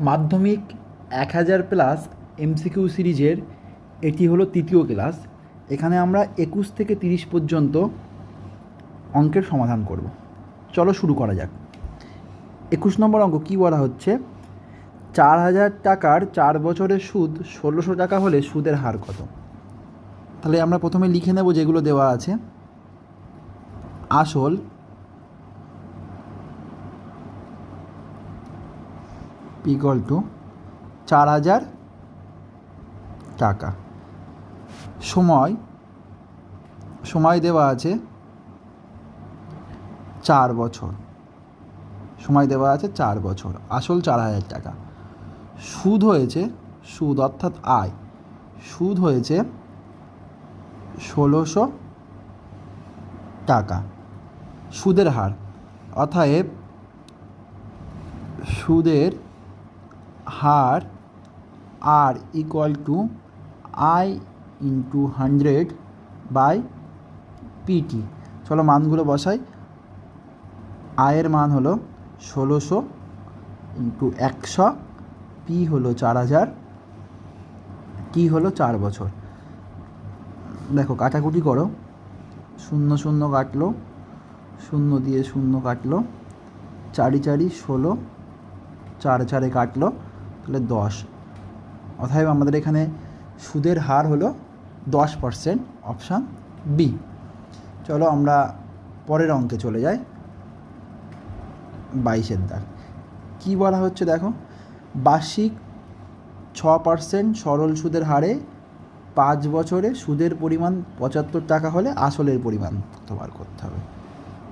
মাধ্যমিক এক হাজার প্লাস এমসিকিউ সিরিজের এটি হলো তৃতীয় ক্লাস এখানে আমরা একুশ থেকে তিরিশ পর্যন্ত অঙ্কের সমাধান করব। চলো শুরু করা যাক। একুশ নম্বর অঙ্ক কী বলা হচ্ছে? চার হাজার টাকার চার বছরের সুদ ষোলোশো টাকা হলে সুদের হার কত? তাহলে আমরা প্রথমে লিখে নেব যেগুলো দেওয়া আছে। আসল ইকুয়াল টু চার হাজার টাকা। সময় সময় দেওয়া আছে চার বছর। সময় দেওয়া আছে চার বছর, আসল চার হাজার টাকা। সুদ হয়েছে, সুদ অর্থাৎ আয়। সুদ হয়েছে ষোলোশো টাকা। সুদের হার, অতএব সুদের হার R equal to I into hundred by P T চলো মানগুলো বসাই। আয়ের মান হলো ষোলোশো ইন্টু একশো পি হলো চার হাজার কি হলো চার বছর। দেখো, কাটাকুটি করো। শূন্য শূন্য কাটলো, শূন্য দিয়ে শূন্য কাটলো, চারি চারি ষোলো, চার চারে কাটলো। তাহলে দশ। অতএব আমাদের এখানে সুদের হার হলো দশ পার্সেন্ট অপশান বি। চলো আমরা পরের অঙ্কে চলে যাই। বাইশের দাগ। কী বলা হচ্ছে দেখো? বার্ষিক ছ পার্সেন্ট সরল সুদের হারে পাঁচ বছরে সুদের পরিমাণ পঁচাত্তর টাকা হলে আসলের পরিমাণ কত বার করতে হবে।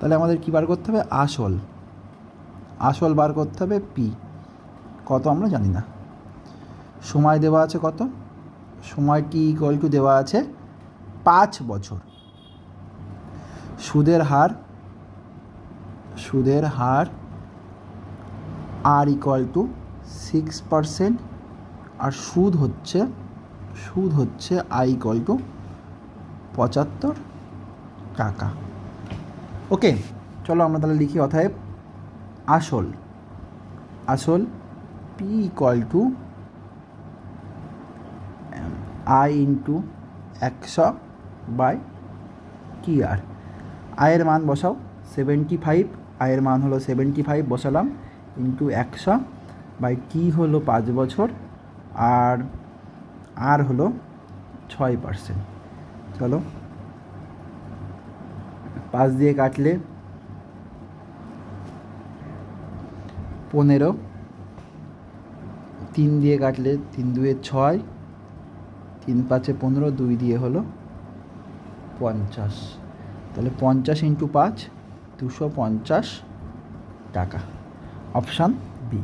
তাহলে আমাদের কী বার করতে হবে? আসল। আসল বার করতে হবে পি। কত আমরা জানি না। সময় দেওয়া আছে কত? সময়টি ইকুয়াল টু দেওয়া আছে পাঁচ বছর। সুদের হার সুদের হার R equal to six percent আর সুদ হচ্ছে সুদ হচ্ছে আই ইকুয়াল টু পঁচাত্তর টাকা। ওকে চলো আমরা তাহলে লিখি অথায় আসল আসল P equal to I into একশো বাই কি আর আয়ের মান বসাও সেভেন্টি ফাইভ আয়ের মান হলো সেভেন্টি ফাইভ বসালাম ইন্টু একশো বাই কি হলো পাঁচ বছর, আর আর হলো ছয় পার্সেন্ট চলো, পাঁচ দিয়ে কাটলে পনেরো তিন দিয়ে কাটলে তিন দুয়ে ছয়, তিন পাঁচে পনেরো, দুই দিয়ে হলো পঞ্চাশ। তাহলে পঞ্চাশ ইন্টু পাঁচ, দুশো পঞ্চাশ টাকা। অপশান বি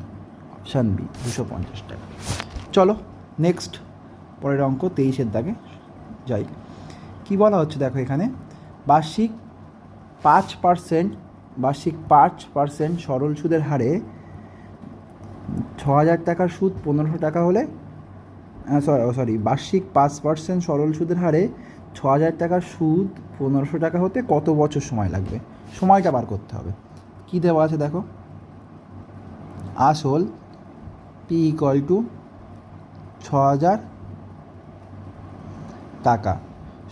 অপশান বি, দুশো পঞ্চাশ টাকা। চলো, নেক্সট, পরের অঙ্ক তেইশের দাগে যাই। কী বলা হচ্ছে দেখো এখানে? বার্ষিক পাঁচ পার্সেন্ট, বার্ষিক পাঁচ পার্সেন্ট সরল সুদের হারে ছ হাজার টাকার সুদ, পনেরোশো টাকা হলে সরি বার্ষিক পাঁচ পার্সেন্ট সরল সুদের হারে ছ হাজার টাকার সুদ, পনেরোশো টাকা হতে কত বছর সময় লাগবে? সময়টা বার করতে হবে। কী দেওয়া আছে দেখো? আসল পি ইকুয়াল টু ছ হাজার টাকা।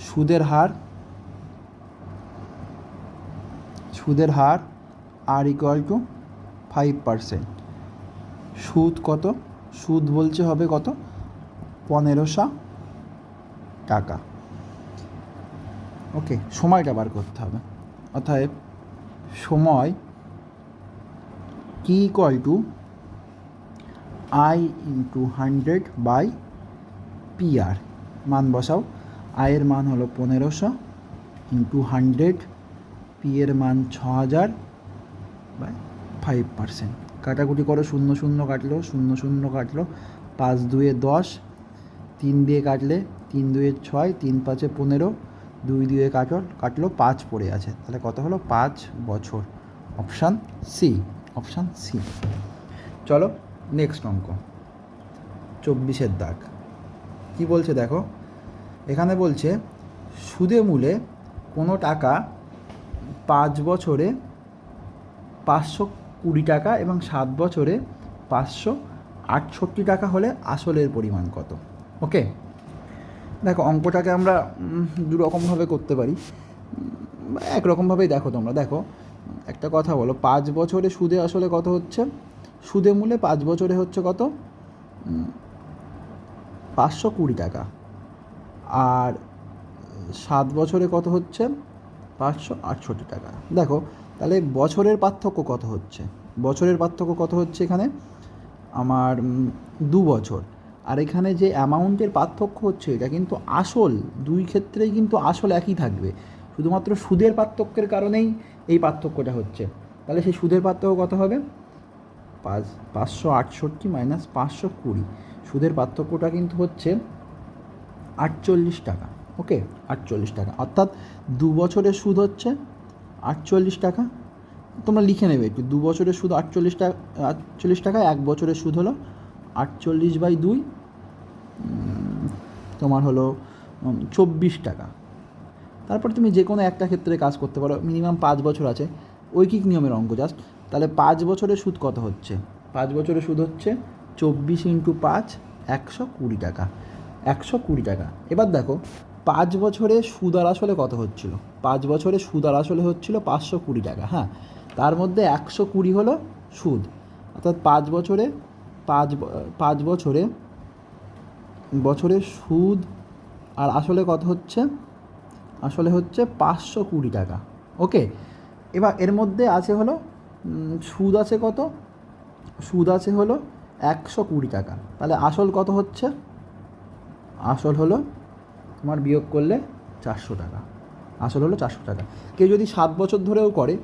সুদের হার সুদের হার R equal to five percent সুদ কত? সুদ বলছে হবে কত? পনেরোশো টাকা। ওকে, সময়টা বার করতে হবে। অতএব সময় কি equal to I into hundred by P R মান বসাও। আয়ের মান হলো পনেরোশো ইন্টু হান্ড্রেড পি এর মান ছ হাজার বাই ফাইভ পার্সেন্ট কাটাকুটি করো, শূন্য শূন্য কাটলো, শূন্য শূন্য কাটলো। পাঁচ দুয়ে দশ, তিন দিয়ে কাটলে তিন দুয়ে ছয়, তিন পাঁচে পনেরো, দুই দুয়ে কাটল কাটলো, পাঁচ পড়ে আছে। তাহলে কত হলো? পাঁচ বছর। Option C option C. চলো নেক্সট অঙ্ক। চব্বিশের দাগ। কি বলছে দেখো? এখানে বলছে, সুদে মূলে কোনো টাকা পাঁচ বছরে পাঁচশো কুড়ি টাকা এবং সাত বছরে পাঁচশো আটষট্টি টাকা হলে আসলের পরিমাণ কত? ওকে দেখো অঙ্কটাকে আমরা উম, দু রকমভাবে করতে পারি। একরকমভাবেই দেখো তোমরা। দেখো একটা কথা বলো পাঁচ বছরে সুদে আসলে কত হচ্ছে? সুদে মূলে পাঁচ বছরে হচ্ছে কত? পাঁচশো কুড়ি টাকা। আর সাত বছরে কত হচ্ছে? পাঁচশো আটষট্টি টাকা। দেখো তাহলে বছরের পার্থক্য কত হচ্ছে? বছরের পার্থক্য কত হচ্ছে এখানে? আমার দু বছর। আর এখানে যে অ্যামাউন্টের পার্থক্য হচ্ছে, এটা কিন্তু আসল, দুই ক্ষেত্রেই কিন্তু আসল একই থাকবে। শুধুমাত্র সুদের পার্থক্যের কারণেই এই পার্থক্যটা হচ্ছে। তাহলে সেই সুদের পার্থক্য কত হবে? পাঁচ, পাঁচশো আটষট্টি মাইনাস পাঁচশো কুড়ি। সুদের পার্থক্যটা কিন্তু হচ্ছে আটচল্লিশ টাকা ওকে আটচল্লিশ টাকা। অর্থাৎ দু বছরের সুদ হচ্ছে আটচল্লিশ টাকা? তোমরা লিখে নেবে একটু, দু বছরের সুদ আটচল্লিশ টাকা আটচল্লিশ টাকা, এক বছরের সুদ হলো আটচল্লিশ বাই দুই তোমার হলো চব্বিশ টাকা। তারপর তুমি যে কোনো একটা ক্ষেত্রে কাজ করতে পারো, মিনিমাম পাঁচ বছর আছে। ঐকিক নিয়মের অঙ্ক জাস্ট। তাহলে পাঁচ বছরের সুদ কত হচ্ছে? পাঁচ বছরের সুদ হচ্ছে চব্বিশ ইন্টু পাঁচ, একশো কুড়ি টাকা। একশো কুড়ি টাকা। এবার দেখো পাঁচ বছরে সুদ আর আসলে কত হচ্ছিল? পাঁচ বছরে সুদ আর আসলে হচ্ছিল পাঁচশো কুড়ি টাকা হ্যাঁ? তার মধ্যে একশো কুড়ি হলো সুদ। অর্থাৎ পাঁচ বছরে, পাঁচ পাঁচ বছরে বছরে সুদ আর আসলে কত হচ্ছে? আসলে হচ্ছে পাঁচশো কুড়ি টাকা। ওকে? এবার এর মধ্যে আছে হলো সুদ আছে কত? সুদ আছে হলো একশো কুড়ি টাকা। তাহলে আসল কত হচ্ছে? আসল হলো তোমার বিয়োগ করলে চারশো টাকা। আসল হলো চারশো টাকা। কেউ যদি সাত বছর ধরেও করে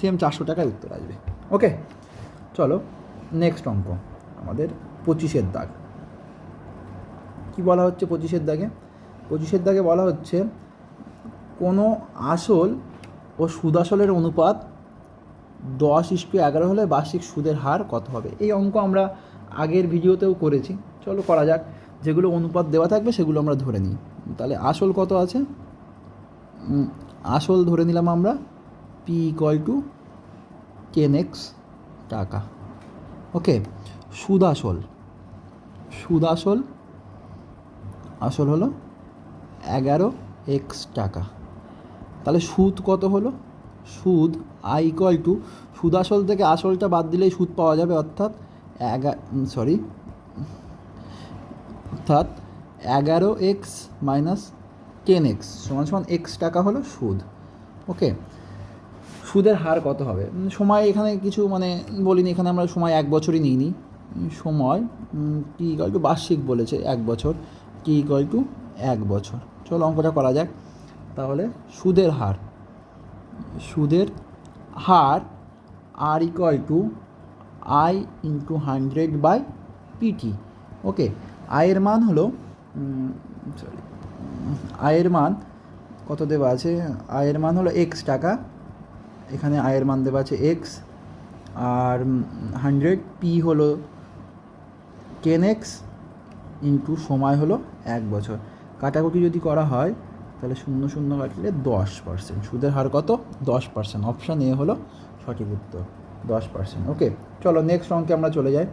সেম চারশো টাকায় উত্তর আসবে। ওকে চলো নেক্সট অঙ্ক। আমাদের পঁচিশের দাগ। কি বলা হচ্ছে পঁচিশের দাগে? পঁচিশের দাগে বলা হচ্ছে, কোনো আসল ও সুদাসলের অনুপাত দশ ইস্টু এগারো হলে বার্ষিক সুদের হার কত হবে? এই অঙ্ক আমরা আগের ভিডিওতেও করেছি। চলো করা যাক। যেগুলো অনুপাত দেওয়া থাকবে, সেগুলো আমরা ধরে নিই। তাহলে আসল কত আছে? আসল ধরে নিলাম আমরা P equal to ten X টাকা। ওকে সুদ আসল সুদ আসল আসল হলো এগারো এক্স টাকা। তাহলে সুদ কত হলো? সুদ আই ইকুয়াল টু সুদ আসল থেকে আসলটা বাদ দিলেই সুদ পাওয়া যাবে, অর্থাৎ এগা সরি অর্থাৎ এগারো এক্স মাইনাস টেন এক্স সমান সমান এক্স টাকা হলো সুদ। ওকে? সুদের হার কত হবে? সময় এখানে কিছু মানে বলিনি, এখানে আমরা সময় এক বছরই নিইনি। সময় কি ইকাল টু বার্ষিক বলেছে, এক বছর। কি ইকাল টু এক বছর। চলো অঙ্কটা করা যাক। তাহলে সুদের হার। সুদের হার R equal to I into hundred by P T okay? আয়ের মান হলো সরি আয়ের মান কত দেওয়া আছে? আয়ের মান হলো এক্স টাকা। এখানে আয়ের মান দেওয়া আছে এক্স আর হান্ড্রেড পি হলো টেন এক্স ইন্টু সময় হলো এক বছর। কাটাকুটি যদি করা হয়, তাহলে শূন্য শূন্য কাটলে দশ পার্সেন্ট সুদের হার কত? দশ পার্সেন্ট অপশান এ হলো সঠিক উত্তর। দশ পার্সেন্ট ওকে চলো নেক্সট অঙ্কে আমরা চলে যাই।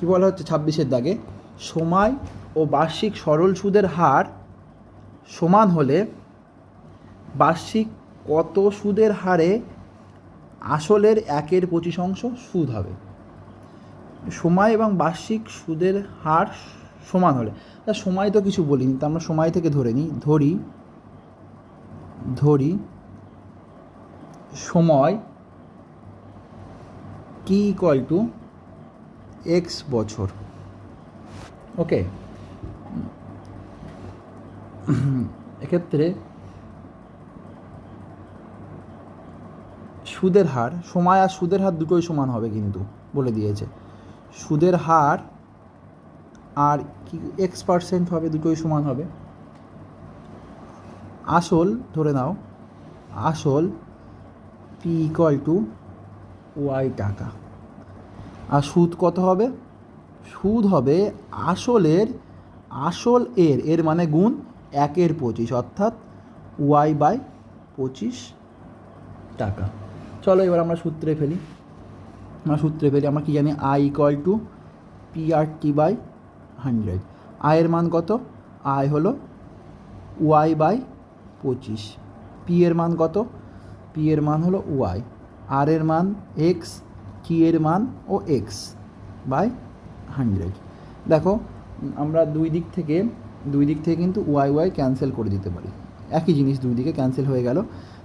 কি বলা হচ্ছে ছাব্বিশের দাগে? সময় ও বার্ষিক সরল সুদের হার সমান হলে বার্ষিক কত সুদের হারে আসলের একের পঁচিশ অংশ সুদ হবে? সময় এবং বার্ষিক সুদের হার সমান হলে। তা সময় তো কিছু বলিনি, তা আমরা সময় থেকে ধরে নিই। ধরি ধরি, সময় কি ইকুয়াল টু এক্স বছর। ওকে এক্ষেত্রে সুদের হার, সময় আর সুদের হার দুটোই সমান হবে কিন্তু, বলে দিয়েছে। সুদের হার আর কি এক্স পার্সেন্ট হবে দুটোই সমান হবে। আসল, ধরে নাও, আসল পি ইকুয়াল টু ওয়াই টাকা। আর সুদ কত হবে? সুদ হবে আসলের, আসল এর এর মানে গুণ একের পঁচিশ, অর্থাৎ ওয়াই বাই পঁচিশ টাকা। চলো এবার আমরা সূত্রে ফেলি। আমরা সূত্রে ফেলি, আমরা কি জানি? I equal to P R T by hundred আয়ের মান কত? আয় হলো ওয়াই বাই পঁচিশ। পি এর মান কত? পি এর মান হলো ওয়াই। আর এর মান এক্স টি এর মান? ও এক্স বাই হান্ড্রেড দেখো, আমরা দুই দিক থেকে, দুই দিক থেকে কিন্তু ওয়াই ওয়াই ক্যান্সেল করে দিতে পারি। একই জিনিস দুই দিকে ক্যান্সেল হয়ে গেল।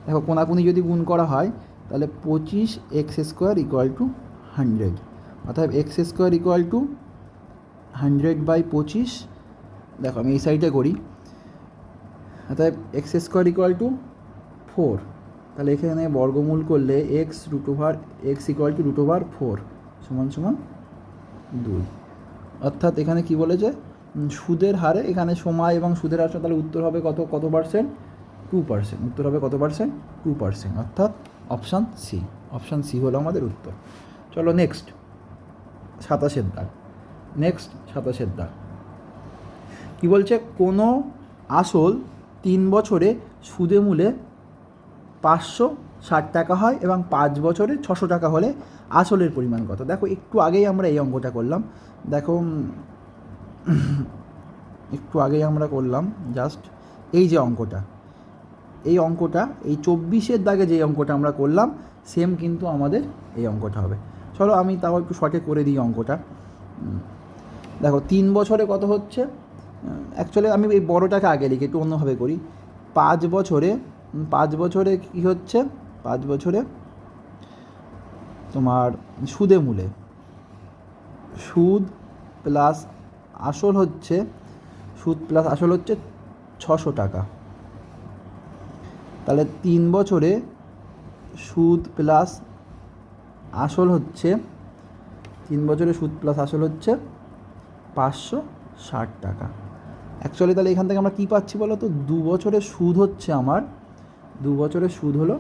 দেখো, কোনাকুনি যদি গুণ করা হয়, তাহলে পঁচিশ X square equal to hundred অর্থাৎ X square equal to hundred by পঁচিশ। দেখো, আমি এই সাইডে করি। অর্থাৎ X square equal to four তাহলে এখানে বর্গমূল করলে X root over X equal to root over four সমান সমান দুই। অর্থাৎ এখানে কি বলেছে? সুদের হারে এখানে সময় এবং সুদের হার তাহলে উত্তর হবে কত কত পার্সেন্ট টু পার্সেন্ট উত্তর হবে কত পার্সেন্ট টু পার্সেন্ট অর্থাৎ অপশান সি অপশান সি হলো আমাদের উত্তর। চলো নেক্সট সাতাশের দাগ। নেক্সট সাতাশের দাগ। কী বলছে? কোনো আসল তিন বছরে সুদে মূলে পাঁচশো ষাট টাকা হয় এবং পাঁচ বছরে ছশো টাকা হলে আসলের পরিমাণ কত? দেখো, একটু আগেই আমরা এই অঙ্কটা করলাম। দেখো একটু আগেই আমরা করলাম জাস্ট এই যে অঙ্কটা। এই অঙ্কটা, এই চব্বিশের দাগে যে অঙ্কটা আমরা করলাম সেম কিন্তু আমাদের এই অঙ্কটা হবে। চলো, আমি তাও একটু শর্টে করে দিই অঙ্কটা। দেখো, তিন বছরে কত হচ্ছে? অ্যাকচুয়ালি আমি এই বড়টাকে আগে লিখি, একটু অন্যভাবে করি। পাঁচ বছরে পাঁচ বছরে কী হচ্ছে? পাঁচ বছরে তোমার সুদে মূলে। সুদ প্লাস আসল হচ্ছে, সুদ প্লাস আসল হচ্ছে ছশো টাকা। তাহলে তিন বছরে সুদ প্লাস আসল হচ্ছে, তিন বছরে সুদ প্লাস আসল হচ্ছে পাঁচশো ষাট টাকা। অ্যাকচুয়ালি তাহলে এখান থেকে আমরা কী পাচ্ছি বলো তো দু বছরে সুদ হচ্ছে আমার দু বছরের সুদ হলো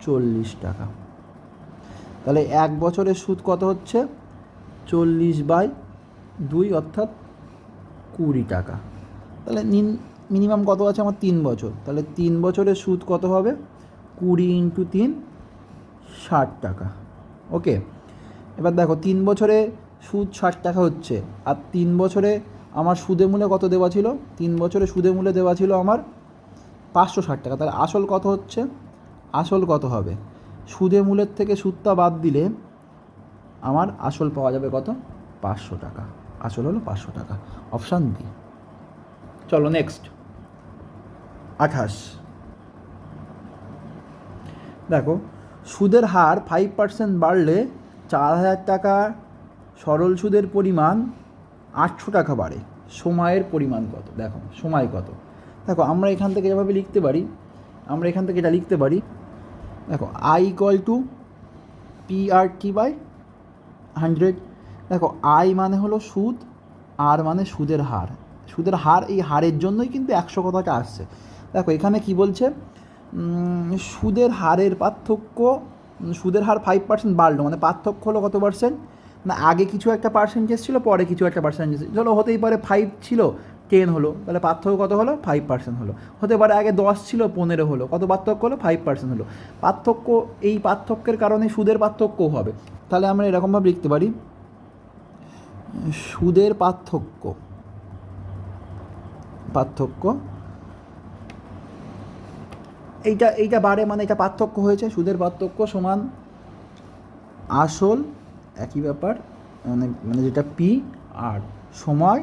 চল্লিশ টাকা। তাহলে এক বছরের সুদ কত হচ্ছে? চল্লিশ বাই দুই অর্থাৎ কুড়ি টাকা। তাহলে নিন মিনিমাম কত আছে আমার? তিন বছর। তাহলে তিন বছরের সুদ কত হবে? কুড়ি ইন্টু তিন, ষাট টাকা। ওকে? এবার দেখো, তিন বছরে সুদ ষাট টাকা হচ্ছে। আর তিন বছরে আমার সুদে মূলে কত দেওয়া ছিল? তিন বছরে সুদে মূলে দেওয়া ছিল আমার পাঁচশো ষাট টাকা। তাহলে আসল কত হচ্ছে? আসল কত হবে? সুদে মূলের থেকে সুদটা বাদ দিলে আমার আসল পাওয়া যাবে কত? পাঁচশো টাকা। আসল হলো পাঁচশো টাকা। Option B. চলো নেক্সট। আঠাশ। দেখো, সুদের হার ফাইভ পার্সেন্ট বাড়লে চার হাজার টাকা সরল সুদের পরিমাণ আটশো টাকা বাড়ে। সময়ের পরিমাণ কত? দেখো, সময় কত? দেখো, আমরা এখান থেকে যেভাবে লিখতে পারি, আমরা এখান থেকে এটা লিখতে পারি, দেখো I equal to P R T by hundred দেখো আই মানে হলো সুদ আর মানে সুদের হার। সুদের হার এই হারের জন্যই কিন্তু একশো কথাটা আসছে। দেখো, এখানে কি বলছে? সুদের হারের পার্থক্য, সুদের হার ফাইভ পার্সেন্ট বাড়লো মানে পার্থক্য হলো কত পার্সেন্ট না, আগে কিছু একটা পার্সেন্টেজ ছিল, পরে কিছু একটা পার্সেন্টেজ চলো, হতেই পারে ফাইভ ছিল টেন হলো, তাহলে পার্থক্য কত হলো? ফাইভ পার্সেন্ট হলো। হতে পারে আগে দশ ছিল, পনেরো হলো। কত পার্থক্য হলো? ফাইভ পার্সেন্ট হলো। পার্থক্য, এই পার্থক্যের কারণে সুদের পার্থক্যও হবে। তাহলে আমরা এরকমভাবে লিখতে পারি, সুদের পার্থক্য পার্থক্য, এইটা এইটা বাড়ে মানে এটা পার্থক্য হয়েছে, সুদের পার্থক্য সমান আসল, একই ব্যাপার মানে মানে যেটা পি আর সময়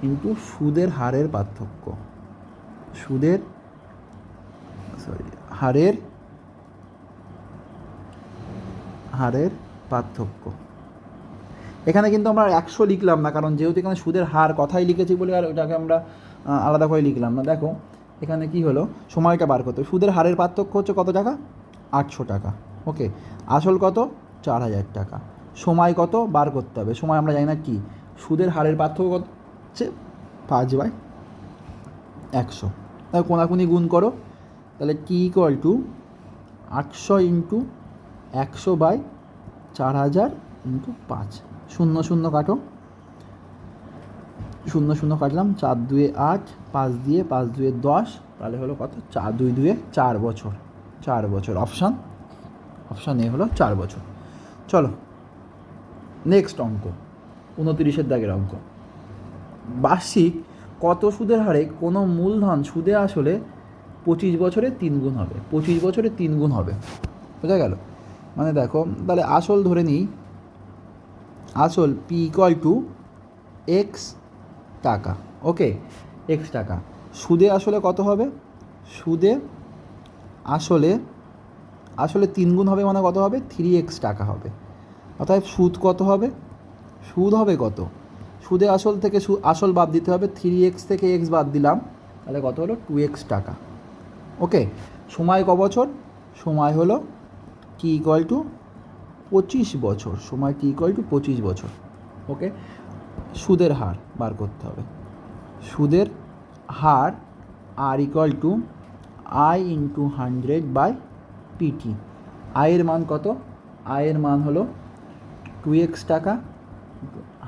কিন্তু সুদের হারের পার্থক্য। সুদের সরি হারের হারের পার্থক্য। এখানে কিন্তু আমরা একশো লিখলাম না, কারণ যেহেতু এখানে সুদের হার কথাই লিখেছি বলে আর ওটাকে আমরা আলাদা করে লিখলাম না। দেখো, এখানে কি হলো? সময়টা বার করতে। সুদের হারের পার্থক্য হচ্ছে কত টাকা? আটশো টাকা। ওকে, আসল কত? চার হাজার টাকা। সময় কত? বার করতে হবে। সময় আমরা জানি না কি। সুদের হারের পার্থক্য হচ্ছে পাঁচ বাই একশো। তাহলে কোনাকুনি গুণ করো, তাহলে টি ইকুয়াল টু আটশো ইন্টু একশো বাই চার হাজার ইন্টু পাঁচ। শূন্য শূন্য কাটো। শূন্য শূন্য কাটলাম, চার দুয়ে আট, পাঁচ দিয়ে পাঁচ দুয়ে দশ, তাহলে হলো কত? চার দুই দুয়ে চার বছর। চার বছর অপশান অপশান এ হলো চার বছর। চলো নেক্সট অঙ্ক, উনতিরিশের দাগের অঙ্ক। বার্ষিক কত সুদের হারে কোনো মূলধন সুদে আসলে পঁচিশ বছরে তিন গুণ হবে? পঁচিশ বছরে তিন গুণ হবে। বোঝা গেল? মানে দেখো, তাহলে আসল ধরে নিই। আসল পি ইকুয়াল টু এক্স টাকা। ওকে? এক্স টাকা। সুদে আসলে কত হবে? সুদে আসলে আসলে তিন গুণ হবে মানে কত হবে? থ্রি এক্স টাকা হবে। অর্থাৎ সুদ কত হবে? সুদ হবে কত? সুদে আসল থেকে আসল বাদ দিতে হবে। থ্রি এক্স থেকে এক্স বাদ দিলাম। তাহলে কত হলো? টু এক্স টাকা। ওকে সময় ক বছর? সময় হলো কি ইকুয়াল টু পঁচিশ বছর। সময় কি ইকুয়াল টু পঁচিশ বছর। ওকে সুদের হার বার করতে হবে। সুদের হার R equal to I into hundred by P T আয়ের মান কত? আয়ের মান হলো টু এক্স টাকা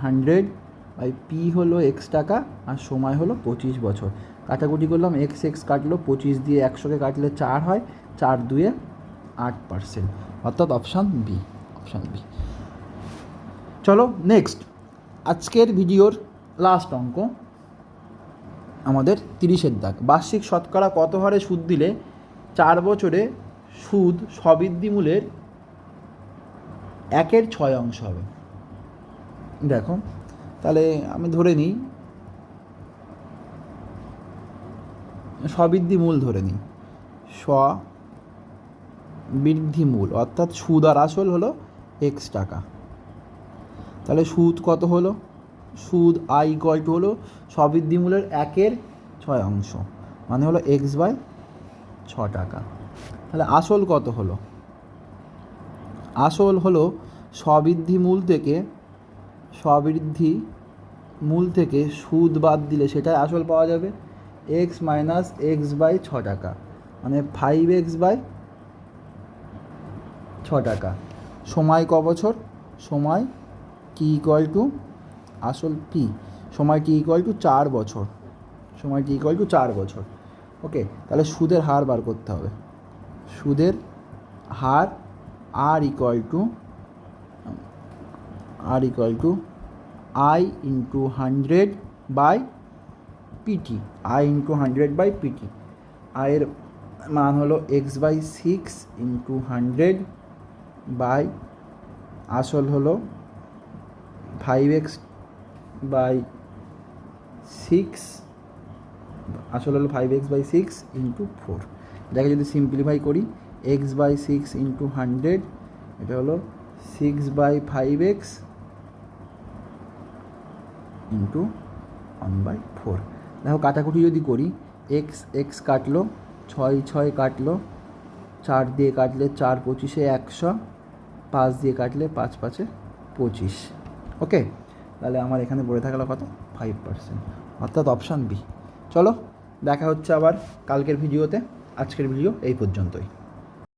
হান্ড্রেড বাই পি হলো এক্স টাকা আর সময় হলো পঁচিশ বছর। কাটাকুটি করলাম এক্স এক্স কাটলো, পঁচিশ দিয়ে একশোকে কাটলে চার হয়, চার দুয়ে আট পার্সেন্ট অর্থাৎ অপশান বি অপশান বি চলো নেক্সট আজকের ভিডিওর লাস্ট অঙ্ক। আমাদের তিরিশের দাগ। বার্ষিক শতকরা কত হারে সুদ দিলে চার বছরে সুদ সবৃদ্ধিমূলের একের ছয় অংশ হবে? দেখো তাহলে আমি ধরে নিই। সবৃদ্ধি মূল ধরে নিই। স বৃদ্ধি মূল, অর্থাৎ সুদ আর আসল হলো এক্স টাকা। তাহলে সুদ কত হলো? সুদ আই ইকুয়াল টু হলো সবৃদ্ধি মূলের একের ছয় অংশ মানে হলো এক্স বাই ছ টাকা। তাহলে আসল কত হলো? আসল হলো সবৃদ্ধি মূল থেকে সবৃদ্ধি মূল থেকে সুদ বাদ দিলে সেটাই আসল পাওয়া যাবে এক্স মাইনাস এক্স বাই ছ টাকা। মানে ফাইভ এক্স বাই ছ টাকা। সময় ক বছর? সময় কি ইকুয়াল টু আসল পি সময় কি ইকুয়াল টু চার বছর। সময় কি ইকুয়াল টু চার বছর। ওকে তাহলে সুদের হার বার করতে হবে। সুদের হার R equal to R equal to I into hundred by P T I into hundred by P T আয়ের মান হলো X by six into hundred by আসল হলো ফাইভ এক্স বাই সিক্স আসল হলো five X by six into four এটাকে যদি simplify করি X by six into hundred এটা হলো six by five X into one by four দেখো কাটাকুটি যদি করি এক্স এক্স কাটলো, ছয় ছয় কাটলো, চার দিয়ে কাটলে চার পঁচিশে একশো, পাঁচ দিয়ে কাটলে পাঁচ পাঁচে পঁচিশ। ওকে? তাহলে আমার এখানে পড়ে থাকল কত? ফাইভ পার্সেন্ট অর্থাৎ অপশান বি চলো, দেখা হচ্ছে আবার কালকের ভিডিওতে। আজকের ভিডিও এই পর্যন্তই।